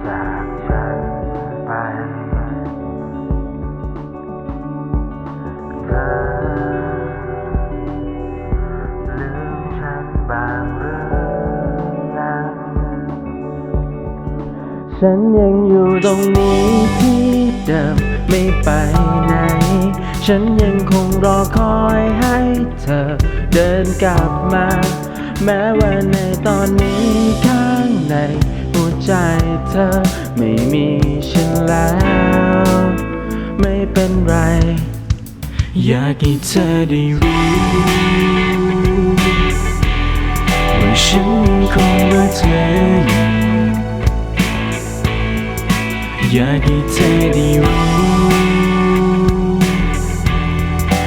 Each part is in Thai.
เธอลืมฉันบางหรืองฉันยังอยู่ตรงนี้ที่เดิมไม่ไปไหน ฉันยังคงรอคอยให้เธอเดินกลับมา แม้ว่าในตอนนี้ข้างใน ใจเธอไม่มีฉันแล้ว ไม่เป็นไร อยากให้เธอได้รู้ว่าฉันคงรักเธออยู่อยากให้เธอได้รู้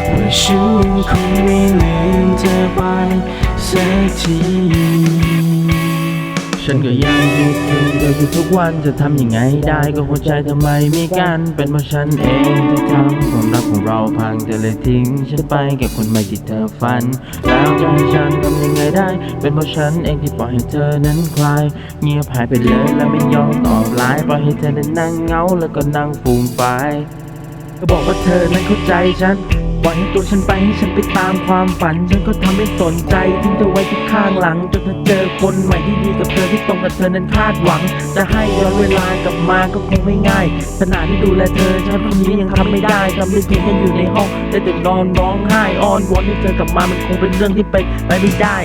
ว่าฉันคงไม่ลืมเธอไปสักที ฉันก็ยังคิดถึงเธออยู่ทุกวันจะทำยังไงได้ก็หัวใจทำไมมีกันเป็นเพราะฉันเองที่ทำความรักของเราพังเธอเลยทิ้ง ฉันไปกับคนใหม่ที่เธอฝัน แล้วจะให้ฉันทำยังไงได้ เป็นเพราะฉันเองที่ปล่อยให้เธอนั้นคลาย เงียบหายไปเลยและไม่ยอมตอบไลน์ปล่อยให้เธอนั้นนั่งเงาแล้วก็นั่งฟูมไฟก็บอกว่าเธอนั้นเข้าใจฉัน ปล่อยให้ตัวฉันไปให้ฉันไปตามความฝัน ฉันก็ทำไม่สนใจทิ้งเธอไว้ที่ข้างหลังจนเธอเจอคนใหม่ที่ดีกับเธอที่ตรงกับเธอนั้นคาดหวัง จะให้ย้อนเวลากลับมาก็คงไม่ง่ายขนาดที่ดูแลเธอฉันคนนี้ยังทำไม่ได้ทำได้เพียงแค่อยู่ในห้องได้แต่นอนร้องไห้อ้อนวอนให้เธอกลับมามันคงเป็นเรื่องที่เป็นไปไม่ได้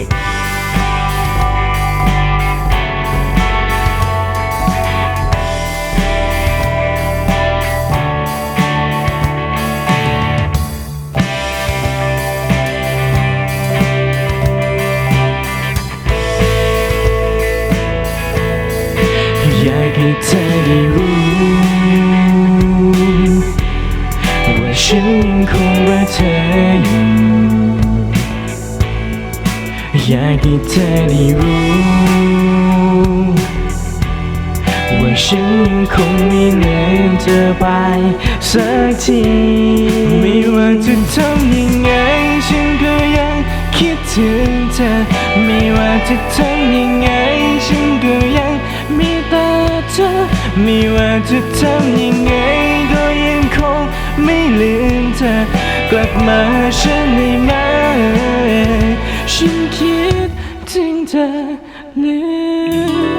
ให้เธอได้รู้ ว่าฉันยังคงรักเธออยู่ อยากให้เธอได้รู้ ว่าฉันยังคงไม่ลืมเธอไปสักที ไม่ว่าจะทำยังไง ฉันก็ยังคิดถึงเธอ ไม่ว่าจะทำยัง เธอ ไม่ว่าจะทำยังไงก็ยังคงไม่ลืมเธอ กลับมาฉันได้ไหมฉันคิดถึงเธอเหลือ